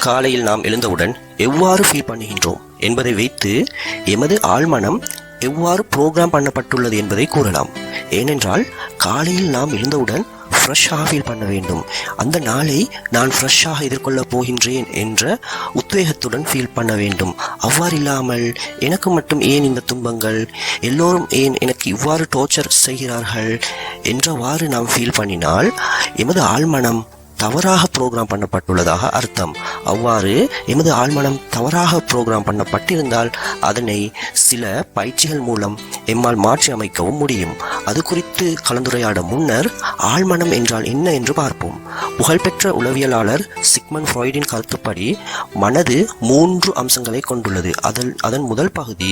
காலையில் நாம் எழுந்தவுடன் எவ்வாறு ஃபீல் பண்ணுகின்றோம் என்பதை வைத்து எமது ஆழ்மனம் எவ்வாறு ப்ரோக்ராம் பண்ணப்பட்டுள்ளது என்பதை கூறலாம். ஏனென்றால் காலையில் நாம் எழுந்தவுடன் ஃப்ரெஷ்ஷாக ஃபீல் பண்ண வேண்டும். அந்த நாளை நான் ஃப்ரெஷ்ஷாக எதிர்கொள்ளப் போகின்றேன் என்ற உத்வேகத்துடன் ஃபீல் பண்ண வேண்டும். அவ்வாறு இல்லாமல் எனக்கு மட்டும் ஏன் இந்த துன்பங்கள்? எல்லோரும் ஏன் எனக்கு இவ்வாறு டோர்ச்சர் செய்கிறார்கள்? என்றவாறு நாம் ஃபீல் பண்ணினால் எமது ஆழ்மனம் தவறாக ப்ரோக்ராம் பண்ணப்பட்டுள்ளதாக அர்த்தம். அவ்வாறு எமது ஆழ்மனம் தவறாக ப்ரோக்ராம் பண்ணப்பட்டிருந்தால் அதனை சில பயிற்சிகள் மூலம் எம்மால் மாற்றி அமைக்கவும் முடியும். அது குறித்து கலந்துரையாட முன்னர் ஆழ்மனம் என்றால் என்ன என்று பார்ப்போம். புகழ்பெற்ற உளவியலாளர் சிக்மன் ஃப்ராய்டின் கருத்துப்படி மனது மூன்று அம்சங்களை கொண்டுள்ளது. அதில் அதன் முதல் பகுதி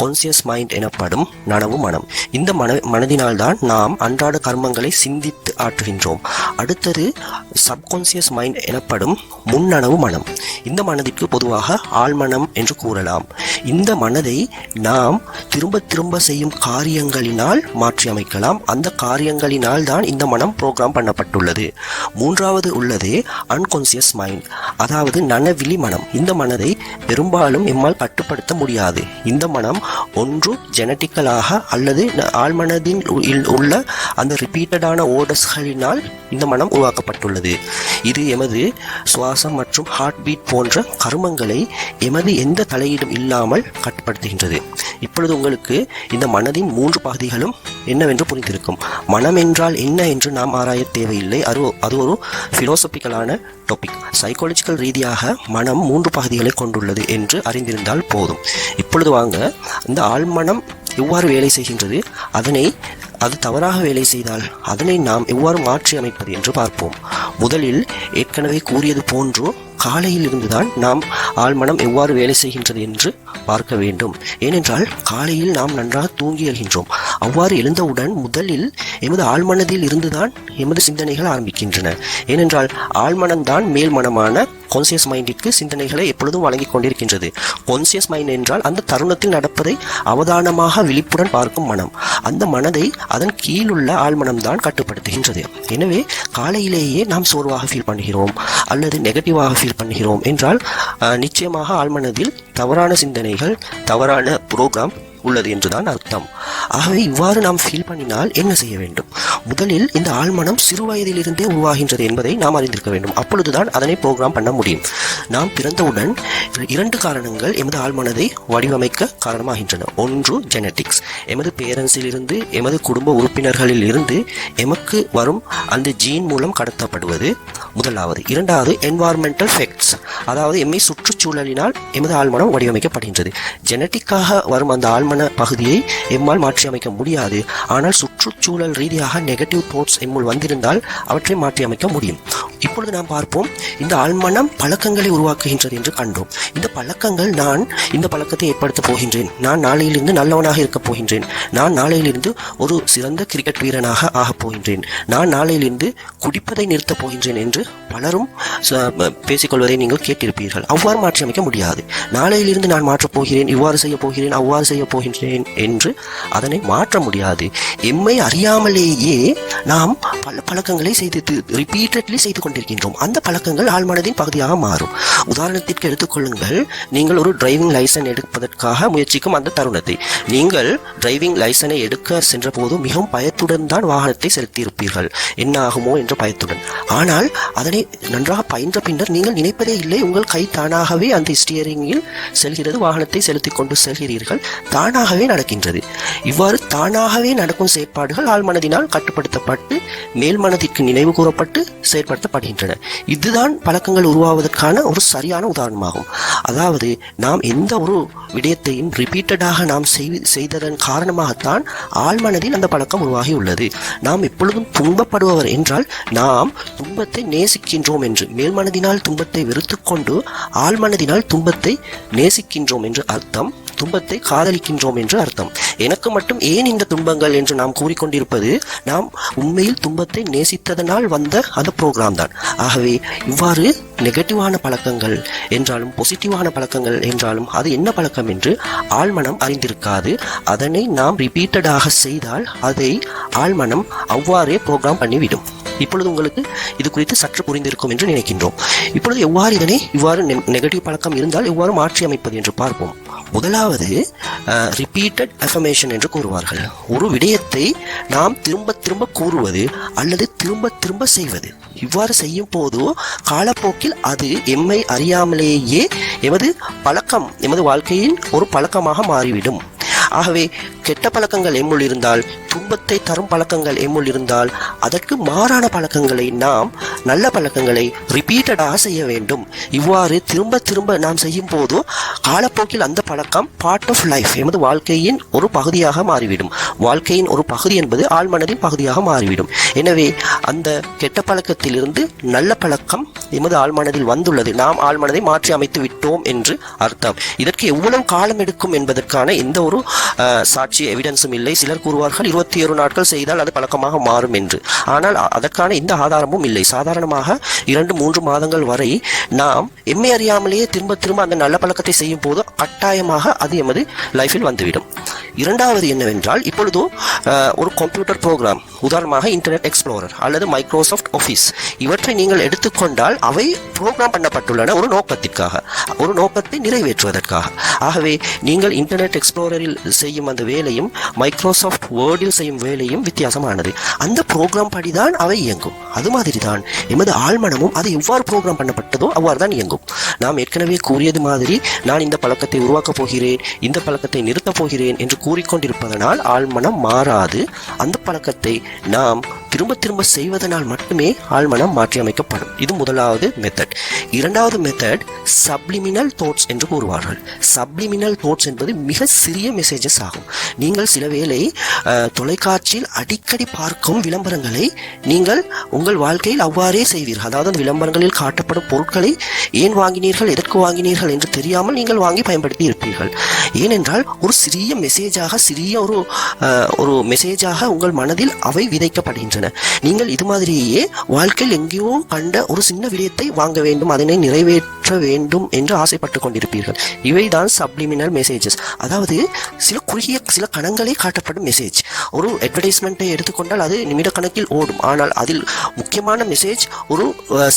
கான்சியஸ் மைண்ட் எனப்படும் நனவு மனம். இந்த மன மனதினால்தான் நாம் அன்றாட கர்மங்களை சிந்தித்து ஆற்றுகின்றோம். அடுத்தது சப்கான்சியஸ் மைண்ட் எனப்படும் முன்னனவு மனம். இந்த மனதிற்கு பொதுவாக ஆழ்மனம் என்று கூறலாம். இந்த மனதை நாம் திரும்ப திரும்ப செய்யும் காரியங்களினால் மாற்றி அமைக்கலாம். அந்த காரியங்களினால் தான் இந்த மனம் ப்ரோக்ராம் பண்ணப்பட்டுள்ளது. மூன்றாவது உள்ளது அன்கான்சியஸ் மைண்ட் அதாவது நனவிழி மனம். இந்த மனதை பெரும்பாலும் எம்மால் கட்டுப்படுத்த முடியாது. இந்த மனம் ஒன்று ஜெனட்டிக்கலாக அல்லது ஆழ்மனதின் உள்ள அந்த ரிப்பீட்டடான ஓடஸ்களினால் இந்த மனம் உருவாக்கப்பட்டுள்ளது. இது எமது சுவாசம் மற்றும் ஹார்ட் பீட் போன்ற கருமங்களை எமது எந்த தலையீடும் இல்லாமல் கட்டுப்படுத்துகின்றது. இப்பொழுது உங்களுக்கு இந்த மனதின் மூன்று பகுதிகளும் என்னவென்று புரிந்திருக்கும். மனம் என்றால் என்ன என்று நாம் ஆராய தேவையில்லை. அது அது ஒரு ஃபிலோசபிக்கலான டாபிக் சைக்காலஜிக்கல் ரீதியாக மனம் மூன்று பகுதிகளை கொண்டுள்ளது என்று அறிந்திருந்தால் போதும். இப்பொழுது வாங்க இந்த ஆழ்மனம் எவ்வாறு வேலை செய்கின்றது அதனை அது தவறாக வேலை செய்தால் அதனை நாம் எவ்வாறு மாற்றி அமைப்பது என்று பார்ப்போம். முதலில் ஏற்கனவே கூறியது போன்று காலையில் இருந்துதான் நாம் ஆழ்மனம் எவ்வாறு வேலை செய்கின்றது என்று பார்க்க வேண்டும். ஏனென்றால் காலையில் நாம் நன்றாக தூங்கி எழுகின்றோம். அவ்வாறு எழுந்தவுடன் முதலில் எமது ஆழ்மனதில் இருந்துதான் எமது சிந்தனைகள் ஆரம்பிக்கின்றன. ஏனென்றால் ஆழ்மனம்தான் மேல் மனமான கான்சியஸ் மைண்டிற்கு சிந்தனைகளை எப்பொழுதும் வழங்கி கொண்டிருக்கின்றது. கான்சியஸ் மைண்ட் என்றால் அந்த தருணத்தில் நடப்பதை அவதானமாக விழிப்புடன் பார்க்கும் மனம். அந்த மனதை அதன் கீழுள்ள ஆழ்மனம்தான் கட்டுப்படுத்துகின்றது. எனவே காலையிலேயே நாம் சோர்வாக ஃபீல் பண்ணுகிறோம் அல்லது நெகட்டிவாக ஃபீல் பண்ணுகிறோம் என்றால் நிச்சயமாக ஆழ்மனதில் தவறான சிந்தனைகள் தவறான புரோகிராம் உள்ளது என்றுதான் அர்த்தம். ஆகவே இவ்வாறு நாம் ஃபீல் பண்ணினால் என்ன செய்ய வேண்டும்? முதலில் இந்த ஆழ்மனம் சிறு வயதிலிருந்தே உருவாகின்றது என்பதை நாம் அறிந்திருக்க வேண்டும். அப்பொழுதுதான் அதனை ப்ரோக்ராம் பண்ண முடியும். நாம் பிறந்தவுடன் இரண்டு காரணங்கள் எமது ஆழ்மனதை வடிவமைக்க காரணமாகின்றன. ஒன்று ஜெனட்டிக்ஸ் எமது பேரண்ட்ஸிலிருந்து எமது குடும்ப உறுப்பினர்களில் இருந்து எமக்கு வரும் அந்த ஜீன் மூலம் கடத்தப்படுவது. முதலாவது. இரண்டாவது என்வாரன்மெண்டல் ஃபேக்ட்ஸ் அதாவது எம்மை சுற்றுச்சூழலினால் எமது ஆழ்மனம் வடிவமைக்கப்படுகின்றது. ஜெனட்டிக்காக வரும் அந்த ஆழ்மன பகுதியை எம்மால் மாற்றி அமைக்க முடியாது. ஆனால் சுற்றுச்சூழல் ரீதியாக நெகட்டிவ் தாட்ஸ் எம்முள் வந்திருந்தால் அவற்றை மாற்றி அமைக்க முடியும். இப்பொழுது நாம் பார்ப்போம் இந்த ஆழ்மனம் பழக்கங்களை உருவாக்குகின்றது என்று கண்டோம். இந்த பழக்கங்கள் நான் இந்த பழக்கத்தை ஏற்படுத்தப் போகின்றேன். நான் நாளையிலிருந்து நல்லவனாக இருக்கப் போகின்றேன். நான் நாளையிலிருந்து ஒரு சிறந்த கிரிக்கெட் வீரனாக ஆகப் போகின்றேன். நான் நாளையிலிருந்து குடிப்பதை நிறுத்தப் போகின்றேன் என்று பலரும் ச- பேசிக்கொள்வதை நீங்கள் கேட்டிருப்பீர்கள். அவ்வாறு மாற்றி அமைக்க முடியாது. நாளையிலிருந்து நான் மாற்றப் போகிறேன் இவ்வாறு செய்ய போகிறேன் அவ்வாறு செய்ய போகின்றேன் என்று அதனை மாற்ற முடியாது. எம்மை அறியாமலேயே நாம் பல பழக்கங்களை செய்து ரிப்பீட்டட்லி செய்து கொண்டிருக்கின்றோம். அந்த பழக்கங்கள் ஆழ்மனதின் பகுதியாக மாறும். உதாரணத்திற்கு எடுத்துக்கொள்ளுங்கள் நீங்கள் ஒரு டிரைவிங் லைசன் எடுப்பதற்காக முயற்சிக்கும் அந்த தருணத்தை. நீங்கள் டிரைவிங் லைசனை எடுக்க சென்றபோது மிகவும் பயத்துடன் தான் வாகனத்தை செலுத்தியிருப்பீர்கள். என்ன ஆகுமோ என்ற பயத்துடன். ஆனால் அதனை நன்றாக பயின்ற பின்னர் நீங்கள் நினைப்பதே இல்லை உங்கள் கை தானாகவே அந்த ஸ்டியரிங்கில் செல்கிறது வாகனத்தை செலுத்தி கொண்டு செல்கிறீர்கள். தானாகவே நடக்கின்றது. இவ்வாறு தானாகவே நடக்கும் செயற்பாடுகள் ஆழ்மனதினால் கட்டுப்படுத்தப்பட்டு மேல்மனதிற்கு நினைவு கூறப்பட்டு செயற்படுத்தப்படுகின்றன. இதுதான் பழக்கங்கள் உருவாவதற்கான ஒரு சரியான உதாரணமாகும். அதாவது நாம் எந்த ஒரு விடயத்தையும் ரிப்பீட்டடாக நாம் செய்- செய்ததன் காரணமாகத்தான் ஆழ்மனதில் அந்த பழக்கம் உருவாகி உள்ளது நாம் எப்பொழுதும் துன்பப்படுபவர் என்றால் நாம் துன்பத்தை நேசிக்கின்றோம் என்று மேல்மனதினால் துன்பத்தை வெறுத்துக்கொண்டு ஆழ்மனதினால் துன்பத்தை நேசிக்கின்றோம் என்று அர்த்தம். துன்பத்தை காதலிக்கின்றோம் என்று அர்த்தம். எனக்கு மட்டும் ஏன் இந்த துன்பங்கள் என்று நாம் கூறிக்கொண்டிருப்பது? நாம் உண்மையில் துன்பத்தை நேசித்ததனால் வந்த அந்த ப்ரோக்ராம் தான். ஆகவே இவ்வாறு நெகட்டிவான பழக்கங்கள் என்றாலும் பாசிட்டிவான பழக்கங்கள் என்றாலும் அது என்ன பழக்கம் என்று ஆழ்மனம் அறிந்திருக்காது. அதனை நாம் ரிப்பீட்டடாக செய்தால் அதை ஆழ்மனம் அவ்வாறே ப்ரோக்ராம் பண்ணிவிடும். இப்பொழுது உங்களுக்கு இது குறித்து சற்று புரிந்திருக்கும் என்று நினைக்கின்றோம். இப்பொழுது எவ்வாறு இதனை இவ்வாறு நெகட்டிவ் பழக்கம் இருந்தால் எவ்வாறு மாற்றி அமைப்பது என்று பார்ப்போம். முதலாவது ரிப்பீட்டட் அஃபர்மேஷன் என்று கூறுவார்கள். ஒரு விடயத்தை நாம் திரும்ப திரும்ப கூறுவது அல்லது திரும்ப திரும்ப செய்வது. இவ்வாறு செய்யும் போதோ காலப்போக்கில் அது எம்மை அறியாமலேயே எமது பழக்கம் எமது வாழ்க்கையின் ஒரு பழக்கமாக மாறிவிடும். ஆகவே கெட்ட பழக்கங்கள் எம்முள் இருந்தால் துன்பத்தை தரும் பழக்கங்கள் எம்முள் இருந்தால் அதற்கு மாறான பழக்கங்களை நாம் நல்ல பழக்கங்களை ரிப்பீட்டடாக செய்ய வேண்டும். இவ்வாறு திரும்ப திரும்ப நாம் செய்யும் போது காலப்போக்கில் அந்த பழக்கம் பார்ட் ஆஃப் லைஃப் எமது வாழ்க்கையின் ஒரு பகுதியாக மாறிவிடும். வாழ்க்கையின் ஒரு பகுதி என்பது ஆழ்மனதின் பகுதியாக மாறிவிடும். எனவே அந்த கெட்ட பழக்கத்திலிருந்து நல்ல பழக்கம் எமது ஆழ்மனதில் வந்துள்ளது. நாம் ஆழ்மனதை மாற்றி அமைத்து விட்டோம் என்று அர்த்தம். இதற்கு எவ்வளவு காலம் எடுக்கும் என்பதற்கான எந்த ஒரு சாட்சி முயற்சி எவிடன்ஸும் இல்லை. சிலர் கூறுவார்கள் இருபத்தி ஏழு நாட்கள் செய்தால் அது பழக்கமாக மாறும் என்று. ஆனால் அதற்கான எந்த ஆதாரமும் இல்லை. சாதாரணமாக இரண்டு மூன்று மாதங்கள் வரை நாம் எம்மை அறியாமலேயே திரும்ப திரும்ப அந்த நல்ல பழக்கத்தை செய்யும் போது கட்டாயமாக அது எமது லைஃபில் வந்துவிடும். இரண்டாவது என்னவென்றால் இப்பொழுது ஒரு கம்ப்யூட்டர் ப்ரோக்ராம் உதாரணமாக இன்டர்நெட் எக்ஸ்ப்ளோரர் அல்லது மைக்ரோசாஃப்ட் ஆஃபீஸ் இவற்றை நீங்கள் எடுத்துக்கொண்டால் அவை ப்ரோக்ராம் பண்ணப்பட்டுள்ளன ஒரு நோக்கத்திற்காக ஒரு நோக்கத்தை நிறைவேற்றுவதற்காக. ஆகவே நீங்கள் இன்டர்நெட் எக்ஸ்ப்ளோரரில் செய்யும் அந்த வேலையும் மைக்ரோசாஃப்ட் வேர்டில் செய்யும் வேலையும் வித்தியாசமானது. அந்த ப்ரோக்ராம் படிதான் அவை இயங்கும். அது மாதிரி தான் எமது ஆழ்மனமும் அது எவ்வாறு ப்ரோக்ராம் பண்ணப்பட்டதோ அவ்வாறு தான் இயங்கும். நாம் ஏற்கனவே கூறியது மாதிரி நான் இந்த பழக்கத்தை உருவாக்கப் போகிறேன் இந்த பழக்கத்தை நிறுத்தப் போகிறேன் என்று கூறிக்கொண்டிருப்பதனால் ஆழ்மனம் மாறாது. அந்த பழக்கத்தை நாம் திரும்ப திரும்ப செய்வதனால் மட்டுமே ஆழ்மனம் மாற்றியமைக்கப்படும். இது முதலாவது மெத்தட் இரண்டாவது மெத்தட் சப்ளிமினல் தோட்ஸ் என்று கூறுவார்கள். சப்ளிமினல் தோட்ஸ் என்பது மிக சிறிய மெசேஜஸ் ஆகும். நீங்கள் சில வேளை தொலைக்காட்சியில் அடிக்கடி பார்க்கும் விளம்பரங்களை நீங்கள் உங்கள் வாழ்க்கையில் அவ்வாறே செய்வீர்கள். அதாவது அந்த விளம்பரங்களில் காட்டப்படும் பொருட்களை ஏன் வாங்கினீர்கள் எதற்கு வாங்கினீர்கள் என்று தெரியாமல் நீங்கள் வாங்கி பயன்படுத்தி இருப்பீர்கள். ஏனென்றால் ஒரு சிறிய மெசேஜாக சிறிய ஒரு ஒரு மெசேஜாக உங்கள் மனதில் அவை விதைக்கப்படுகின்றன. நீங்கள் இது மாதிரியே வாழ்க்கையில் எங்கேயோ கண்ட ஒரு சின்ன விடயத்தை வாங்க வேண்டும் அதனை நிறைவேற்ற வேண்டும் என்று ஆசைப்பட்டு கொண்டிருப்பீர்கள். இவைதான் சப்ளிமினல் மெசேஜஸ் அதாவது சில குறுகிய சில கணங்களே காட்டப்படும் மெசேஜ் ஒரு அட்வர்டைஸ்மெண்ட்டை எடுத்துக்கொண்டால் அது நிமிட கணக்கில் ஓடும். ஆனால் அதில் முக்கியமான மெசேஜ் ஒரு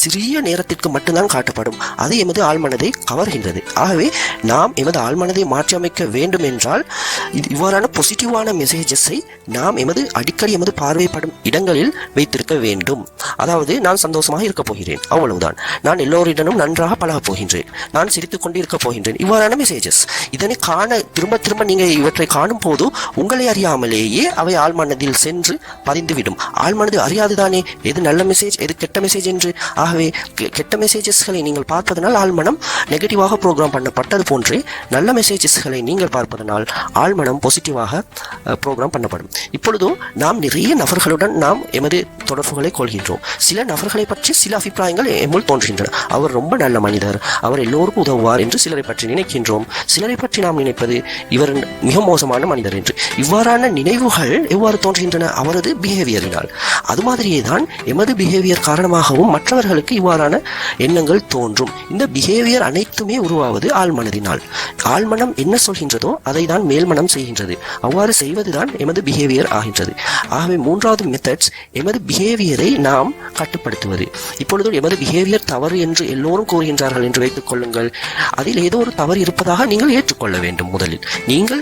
சிறிய நேரத்திற்கு மட்டும்தான் காட்டப்படும். அது எமது ஆழ்மனதை கவர்கின்றது. ஆகவே நாம் எமது ஆழ்மனதை மாற்றியமைக்க வேண்டும் என்றால் இது இவ்வாறான பொசிட்டிவான மெசேஜஸை நாம் எமது அடிக்கடி எமது பார்வைப்படும் இடங்களில் வைத்திருக்க வேண்டும். அதாவது நான் சந்தோஷமாக இருக்க போகிறேன். அவ்வளவுதான். நான் எல்லோரிடனும் நன்றாக பழகப் போகின்றேன். நான் சிரித்துக் கொண்டு போகின்றேன். இவ்வாறான மெசேஜஸ் இதனை காண திரும்ப திரும்ப நீங்கள் இவற்றை காணும் போது உங்களை அறியாமலேயே அவை ஆழ்மனதில் சென்று பதிந்துவிடும். ஆழ்மனது அறியாதுதானே? எது நல்ல மெசேஜ் எது கெட்ட மெசேஜ் என்று? ஆகவே கெ- கெட்ட மெசேஜஸ்களை நீங்கள் பார்ப்பதனால் ஆழ்மனம் நெகட்டிவாக ப்ரோக்ராம் பண்ணப்பட்டது போன்றே நல்ல மெசேஜஸ்களை நீங்கள் பார்ப்பதனால் ஆழ்மனம் பாசிட்டிவாக ப்ரோக்ராம் பண்ணப்படும். இப்பொழுதோ நாம் நிறைய நபர்களுடன் நாம் எமது தொடர்புகளை கொள்கின்றோம். சில நபர்களை பற்றி சில அபிப்பிராயங்கள் எம்முள் தோன்றுகின்றன. அவர் ரொம்ப நல்ல மனிதர். அவர் எல்லோருக்கும் உதவுவார் என்று சிலரை பற்றி நினைக்கின்றோம். சிலரை பற்றி நாம் நினைப்பது இவர் மிக மோசமான மனிதர். என்று. இவ்வாறான நினைவுகள் எவ்வாறு தோன்றுகின்றன? அவரது பிஹேவியரினால் அது மாதிரியே தான் எமது பிஹேவியர் காரணமாகவும் மற்றவர்களுக்கு இவ்வாறான எண்ணங்கள் தோன்றும். இந்த பிஹேவியர் அனைத்துமே உருவாவது ஆழ்மனதினால். ஆழ்மனம் என்ன சொல்கின்றதோ அதை தான் மேல்மனம் செய்கின்றது. அவ்வாறு செய்வதுதான் எமது பிஹேவியர் ஆகின்றது. ஆகவே மூன்றாவது மெத்தட்ஸ் எமது பிஹேவியரை நாம் கட்டுப்படுத்துவது. இப்பொழுது எமது பிஹேவியர் தவறு என்று எல்லோரும் கூறுகின்றார்கள் என்று வைத்துக் கொள்ளுங்கள். அதில் ஏதோ ஒரு தவறு இருப்பதாக நீங்கள் ஏற்றுக்கொள்ள வேண்டும் முதலில். நீங்கள்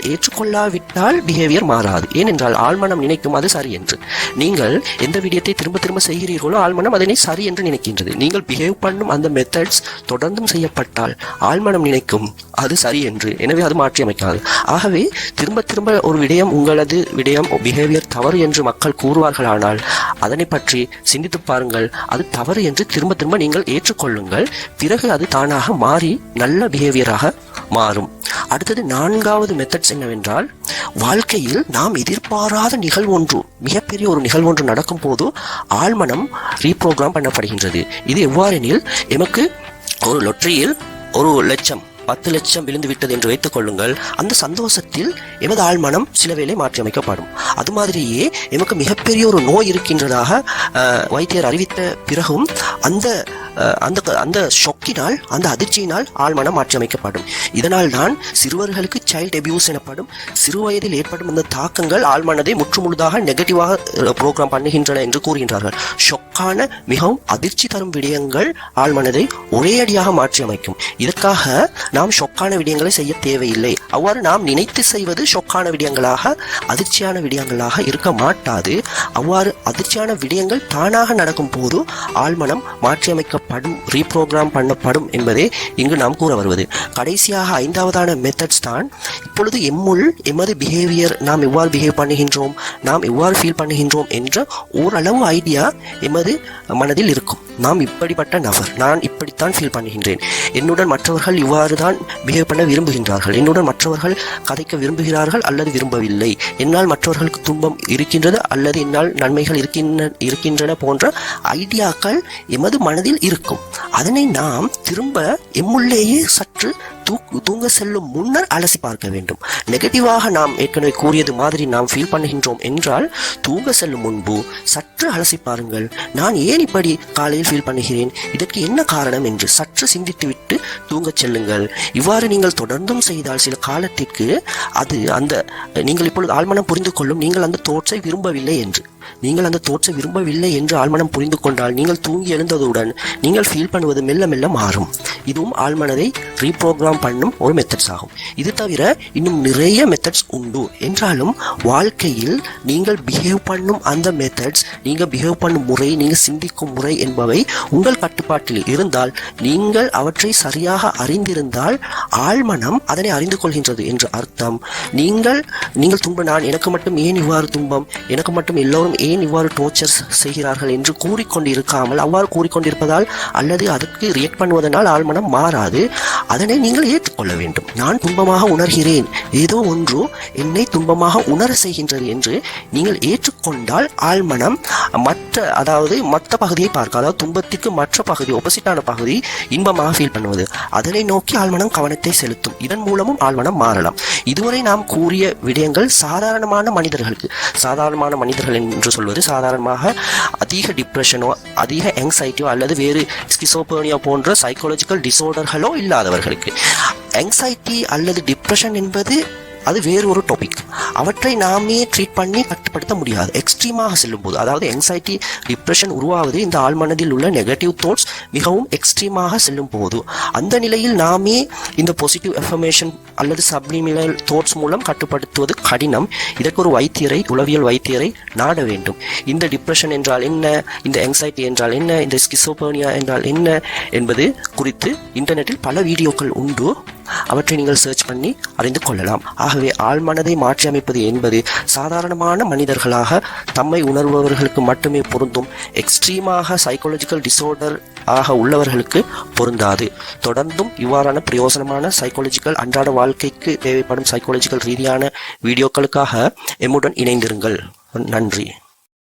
ஏற்றுக்கொள்ளாவிட்டால் பிஹேவியர் மாறாது. ஏனென்றால் ஆழ்மனம் நினைக்கும் அது சரி என்று. நீங்கள் எந்த விடயத்தை திரும்ப திரும்ப செய்கிறீர்களோ ஆழ்மனம் அதனை சரி என்று நினைக்கின்றது. நீங்கள் பிஹேவ் பண்ணும் அந்த மெத்தட்ஸ் தொடர்ந்தும் செய்யப்பட்டால் ஆழ்மனம் நினைக்கும் அது சரி என்று. எனவே அது மாற்றி அமைக்காது ஆகவே திரும்ப திரும்ப ஒரு விடயம் உங்களது விடயம் பிஹேவியர் தவறு என்று மக்கள் கூறுவார்களானால் அதனை பற்றி சிந்தித்து பாருங்கள். அது தவறு என்று திரும்ப திரும்ப நீங்கள் ஏற்றுக்கொள்ளுங்கள். பிறகு அது தானாக மாறி நல்ல பிஹேவியராக மாறும். அடுத்தது நான்காவது மெத்தட்ஸ் என்னவென்றால் வாழ்க்கையில் நாம் எதிர்பாராத நிகழ்வு ஒன்று மிகப்பெரிய ஒரு நிகழ்வு ஒன்று நடக்கும் போது ஆழ்மனம் ரீப்ரோக்ராம் பண்ணப்படுகின்றது. இது எவ்வாறெனில் எமக்கு ஒரு லொட்டரியில் ஒரு லட்சம் பத்து லட்சம் விழுந்து விட்டது என்று வைத்துக் கொள்ளுங்கள். அந்த சந்தோஷத்தில் எமது ஆழ்மனம் சில வேலை மாற்றி அமைக்கப்படும் அது மாதிரியே எமக்கு மிகப்பெரிய ஒரு நோய் இருக்கின்றதாக வைத்தியர் அறிவித்த பிறகும் அந்த அந்த அந்த ஷொக்கினால் அந்த அதிர்ச்சியினால் ஆழ்மனம் மாற்றி அமைக்கப்படும் இதனால் தான் சிறுவர்களுக்கு சைல்ட் அபியூஸ் எனப்படும் சிறு வயதில் ஏற்படும் அந்த தாக்கங்கள் ஆழ்மனதை முற்றுமுழுதாக நெகட்டிவாக ப்ரோக்ராம் பண்ணுகின்றன என்று கூறுகின்றார்கள். ஷொக் ஷொக்கான மிகவும் அதிர்ச்சி தரும் விடயங்கள் ஆழ்மனதை ஒரேயடியாக மாற்றி அமைக்கும் இதற்காக நாம் ஷொக்கான விடயங்களை செய்ய தேவையில்லை. அவ்வாறு நாம் நினைத்து செய்வது ஷொக்கான விடயங்களாக அதிர்ச்சியான விடயங்களாக இருக்க மாட்டாது. அவ்வாறு அதிர்ச்சியான விடயங்கள் தானாக நடக்கும் போது ஆழ்மனம் மாற்றியமைக்கப்படும் ரீப்ரோக்ராம் பண்ணப்படும் என்பதே இங்கு நாம் கூற வருவது. கடைசியாக ஐந்தாவதான மெத்தட்ஸ் தான். இப்பொழுது எம்முள் எமது பிஹேவியர் நாம் எவ்வாறு பிஹேவ் பண்ணுகின்றோம் நாம் எவ்வாறு ஃபீல் பண்ணுகின்றோம் என்ற ஓரளவு ஐடியா எமது மனதில் இருக்கும். நாம் இப்படிப்பட்ட நபர். நான் இப்படித்தான் ஃபீல் பண்ணுகின்றேன். என்னுடன் மற்றவர்கள் இவ்வாறு தான் பிஹேவ் பண்ண விரும்புகின்றார்கள். என்னுடன் மற்றவர்கள் கதைக்க விரும்புகிறார்கள் அல்லது விரும்பவில்லை. என்னால் மற்றவர்களுக்கு துன்பம் இருக்கின்றது அல்லது என்னால் நன்மைகள் இருக்கின்ற இருக்கின்றன போன்ற ஐடியாக்கள் எமது மனதில் இருக்கும். அதனை நாம் திரும்ப எம்முள்ளேயே சற்று தூங்க செல்லும் முன்னர் அலசி பார்க்க வேண்டும். நெகட்டிவாக நாம் ஏற்கனவே கூறியது மாதிரி நாம் ஃபீல் பண்ணுகின்றோம் என்றால் தூங்க செல்லும் முன்பு சற்று அலசி பாருங்கள். நான் ஏன் இப்படி காலையில் ஃபீல் பண்ணுகிறேன்? இதற்கு என்ன காரணம் என்று சற்று சிந்தித்துவிட்டு தூங்கச் செல்லுங்கள். இவ்வாறு நீங்கள் தொடர்ந்தும் செய்தால் சில காலத்திற்கு அது அந்த நீங்கள் இப்பொழுது ஆழ்மனம் புரிந்து கொள்ளும் நீங்கள் அந்த தோற்றை விரும்பவில்லை என்று. நீங்கள் அந்த தோற்றை விரும்பவில்லை என்று ஆழ்மனம் புரிந்து கொண்டால் நீங்கள் தூங்கி எழுந்ததுடன் நீங்கள் ஃபீல் பண்ணுவது மெல்ல மெல்ல மாறும். இதுவும் ஆழ்மனதை ரீப்ரோக்ராம் பண்ணும் ஒரு மெத்தட்ஸ் ஆகும். இது தவிர இன்னும் நிறைய மெத்தட்ஸ் உண்டு. என்றாலும் வாழ்க்கையில் நீங்கள் பிஹேவ் பண்ணும் அந்த மெத்தட்ஸ் நீங்கள் பிஹேவ் பண்ணும் முறை நீங்கள் சிந்திக்கும் முறை என்பவை உங்கள் கட்டுப்பாட்டில் இருந்தால் நீங்கள் அவற்றை சரியாக அறிந்திருந்தால் ஆழ்மனம் அதனை அறிந்து கொள்கின்றது என்று அர்த்தம். நீங்கள் நீங்கள் துன்ப நான் எனக்கு மட்டும் ஏன் இவ்வாறு துன்பம்? எனக்கு மட்டும் எல்லோரும் ஏன் இவ்வாறு டோர்ச்சர் செய்கிறார்கள் என்று கூறிக்கொண்டு இருக்காமல் அவ்வாறு கூறிக்கொண்டிருப்பதால் அல்லது அதற்கு ரியாக்ட் பண்ணுவதனால் ஆழ்மனம் மாறாது. அதனை நீங்கள் ஏற்றுக்கொள்ள வேண்டும். நான் துன்பமாக உணர்கிறேன். ஏதோ ஒன்று என்னை துன்பமாக உணர செய்கின்றது என்று நீங்கள் ஏற்றுக்கொண்டால் ஆழ்மனம் மற்ற அதாவது மற்ற பகுதியை பார்க்க அதாவது துன்பத்திற்கு மற்ற பகுதி ஒப்போசிட்டான பகுதி இன்பமாக ஃபீல் பண்ணுவது. அதனை நோக்கி ஆழ்மனம் கவனத்தை செலுத்தும். இதன் மூலமும் ஆழ்மனம் மாறலாம். இதுவரை நாம் கூறிய விடயங்கள் சாதாரணமான மனிதர்களுக்கு சாதாரணமான மனிதர்கள் என்று சொல்வது சாதாரணமாக அதிக டிப்ரெஷனோ அதிக எங்ஸைட்டியோ அல்லது வேறு ஸ்கிசோபேனியா போன்ற சைக்காலஜிக்கல் டிசார்டர்களோ இல்லாதவர்களுக்கு. ஆங்ஸைட்டி அல்லது டிப்ரெஷன் என்பது அது வேறு ஒரு டாபிக் அவற்றை நாமே ட்ரீட் பண்ணி கட்டுப்படுத்த முடியாது. எக்ஸ்ட்ரீமாக செல்லும்போது அதாவது எங்ஸைட்டி டிப்ரெஷன் உருவாவது இந்த ஆழ்மனதில் உள்ள நெகட்டிவ் தாட்ஸ் மிகவும் எக்ஸ்ட்ரீமாக செல்லும் போது அந்த நிலையில் நாமே இந்த பாசிட்டிவ் எஃபர்மேஷன் அல்லது சப்ளிமினல் தாட்ஸ் மூலம் கட்டுப்படுத்துவது கடினம். இதற்கு ஒரு வைத்தியரை உளவியல் வைத்தியரை நாட வேண்டும். இந்த டிப்ரெஷன் என்றால் என்ன? இந்த எங்ஸைட்டி என்றால் என்ன? இந்த ஸ்கிசோபோனியா என்றால் என்ன? என்பது குறித்து இன்டர்நெட்டில் பல வீடியோக்கள் உண்டு. அவற்றை நீங்கள் சர்ச் பண்ணி அறிந்து கொள்ளலாம். ஆகவே ஆழ்மனதை மாற்றி அமைப்பது என்பது சாதாரணமான மனிதர்களாக தம்மை உணர்பவர்களுக்கு மட்டுமே பொருந்தும் எக்ஸ்ட்ரீமாக சைக்காலஜிக்கல் டிசார்டர் ஆக உள்ளவர்களுக்கு பொருந்தாது. தொடர்ந்தும் இவ்வாறான பிரயோசனமான சைக்காலஜிக்கல் அன்றாட வாழ்க்கைக்கு தேவைப்படும் சைக்காலஜிக்கல் ரீதியான வீடியோக்களுக்காக எம்முடன் இணைந்திருங்கள். நன்றி.